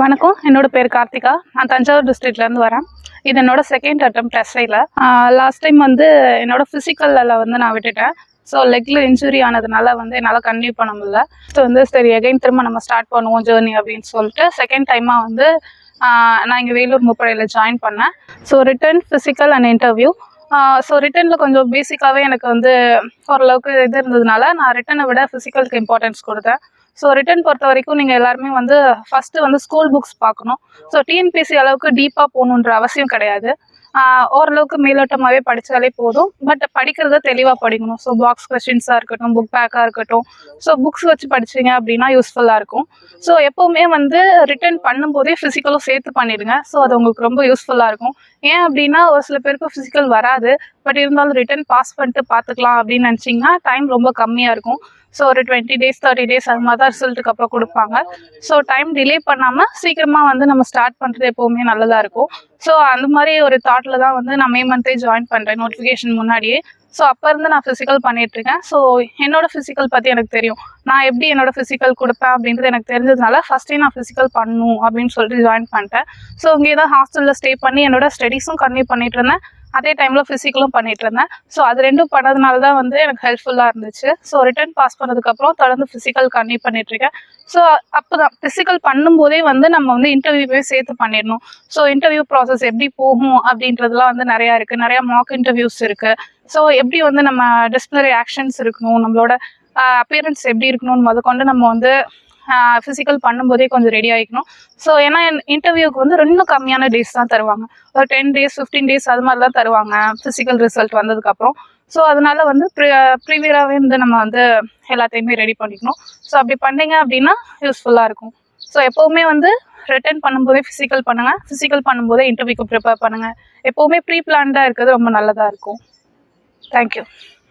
வணக்கம். என்னோட பேர் கார்த்திகா. நான் தஞ்சாவூர் டிஸ்ட்ரிக்ட்லேருந்து வரேன். இது என்னோட செகண்ட் அட்டம் டெஸ்டையில் லாஸ்ட் டைம் வந்து என்னோட ஃபிசிக்கலில் வந்து நான் விட்டுட்டேன். ஸோ லெக்கில் இன்ஜுரி ஆனதுனால வந்து என்னால் கன்டினியூ பண்ண முடியல. ஸோ வந்து சரி எகைன் திரும்ப நம்ம ஸ்டார்ட் பண்ணுவோம் ஜேர்னி அப்படின்னு சொல்லிட்டு செகண்ட் டைமாக வந்து நான் இங்கே வேலூர் முப்படையில் ஜாயின் பண்ணேன். So written physical and interview so ரிட்டனில் கொஞ்சம் பேசிக்காகவே எனக்கு வந்து ஓரளவுக்கு இது இருந்ததுனால நான் ரிட்டனை விட ஃபிசிக்கலுக்கு இம்பார்ட்டன்ஸ் கொடுத்தேன். ஸோ ரிட்டன் பொறுத்த வரைக்கும் நீங்கள் எல்லாருமே வந்து ஃபஸ்ட்டு வந்து ஸ்கூல் புக்ஸ் பார்க்கணும். ஸோ டிஎன்பிசி அளவுக்கு டீப்பாக போகணுன்ற அவசியம் கிடையாது. ஓரளவுக்கு மேலோட்டமாகவே படித்தாலே போதும். பட் படிக்கிறத தெளிவாக படிக்கணும். ஸோ பாக்ஸ் கொஸ்டின்ஸாக இருக்கட்டும் புக் பேக்காக இருக்கட்டும். ஸோ புக்ஸ் வச்சு படிச்சீங்க அப்படின்னா யூஸ்ஃபுல்லாக இருக்கும். ஸோ எப்போவுமே வந்து ரிட்டர்ன் பண்ணும்போதே ஃபிசிக்கலும் சேர்த்து பண்ணிடுங்க. ஸோ அது உங்களுக்கு ரொம்ப யூஸ்ஃபுல்லாக இருக்கும். ஏன் அப்படின்னா ஒரு சில பேருக்கு ஃபிசிக்கல் வராது. பட் இருந்தாலும் ரிட்டர்ன் பாஸ் பண்ணிட்டு பார்த்துக்கலாம் அப்படின்னு நினச்சிங்கன்னா டைம் ரொம்ப கம்மியாக இருக்கும். ஸோ ஒரு டுவெண்ட்டி டேஸ் தேர்ட்டி டேஸ் அது மாதிரி தான் ரிசல்ட்டுக்கு அப்புறம் கொடுப்பாங்க. ஸோ டைம் டிலே பண்ணாமல் சீக்கிரமாக வந்து நம்ம ஸ்டார்ட் பண்ணுறது எப்போவுமே நல்லதாக இருக்கும். ஸோ அந்த மாதிரி ஒரு தாட்டில் தான் வந்து நான் மே மந்த்தே ஜாயின் பண்ணுறேன் நோட்டிஃபிகேஷன் முன்னாடியே. ஸோ அப்போ இருந்து நான் ஃபிசிக்கல் பண்ணிட்டு இருக்கேன். ஸோ என்னோட ஃபிசிக்கல் பற்றி எனக்கு தெரியும். நான் எப்படி என்னோட ஃபிசிக்கல் கொடுப்பேன் அப்படின்றது எனக்கு தெரிஞ்சதுனால ஃபஸ்ட்டே நான் ஃபிசிக்கல் பண்ணணும் அப்படின்னு சொல்லிட்டு ஜாயின் பண்ணிட்டேன். ஸோ இங்கே தான் ஹாஸ்டலில் ஸ்டே பண்ணி என்னோட ஸ்டடீஸும் கன்டினியூ பண்ணிட்டு இருந்தேன். அதே டைமில் ஃபிசிக்கலும் பண்ணிட்டு இருந்தேன் ஸோ அது ரெண்டும் பண்ணதுனால தான் வந்து எனக்கு ஹெல்ப்ஃபுல்லாக இருந்துச்சு. ஸோ ரிட்டர்ன் பாஸ் பண்ணதுக்கப்புறம் தொடர்ந்து ஃபிசிக்கல் கன்டினியூ பண்ணிட்டுருக்கேன். ஸோ அப்போ தான் ஃபிசிக்கல் பண்ணும்போதே வந்து நம்ம வந்து இன்டர்வியூவே சேர்த்து பண்ணிடணும். ஸோ இன்டர்வியூ ப்ராசஸ் எப்படி போகும் அப்படின்றதுலாம் வந்து நிறையா இருக்குது நிறையா மாக் இன்டர்வியூஸ் இருக்குது ஸோ எப்படி வந்து நம்ம டிஸ்பிளரி ஆக்ஷன்ஸ் இருக்கணும்? நம்மளோட அப்பியரன்ஸ் எப்படி இருக்கணும்னு முதக்கொண்டு நம்ம வந்து ஃபிசிக்கல் பண்ணும்போதே கொஞ்சம் ரெடி ஆகிக்கணும் ஸோ ஏன்னா இன்டர்வியூக்கு வந்து இன்னும் கம்மியான டேஸ் தான் தருவாங்க. ஒரு டென் டேஸ் ஃபிஃப்டீன் டேஸ் அது மாதிரி தான் தருவாங்க ஃபிசிக்கல் ரிசல்ட் வந்ததுக்கப்புறம். ஸோ அதனால வந்து ப்ரி ப்ரீவியராகவே வந்து நம்ம வந்து எல்லாத்தையுமே ரெடி பண்ணிக்கணும். ஸோ அப்படி பண்ணீங்க அப்படின்னா யூஸ்ஃபுல்லாக இருக்கும். ஸோ எப்போவுமே வந்து ரிட்டர்ன் பண்ணும்போதே ஃபிசிக்கல் பண்ணுங்கள் ஃபிசிக்கல் பண்ணும்போதே இன்டர்வியூக்கு ப்ரிப்பேர் பண்ணுங்கள் எப்போவுமே ப்ரீ பிளான்டாக இருக்கிறது ரொம்ப நல்லதாக இருக்கும். தேங்க்யூ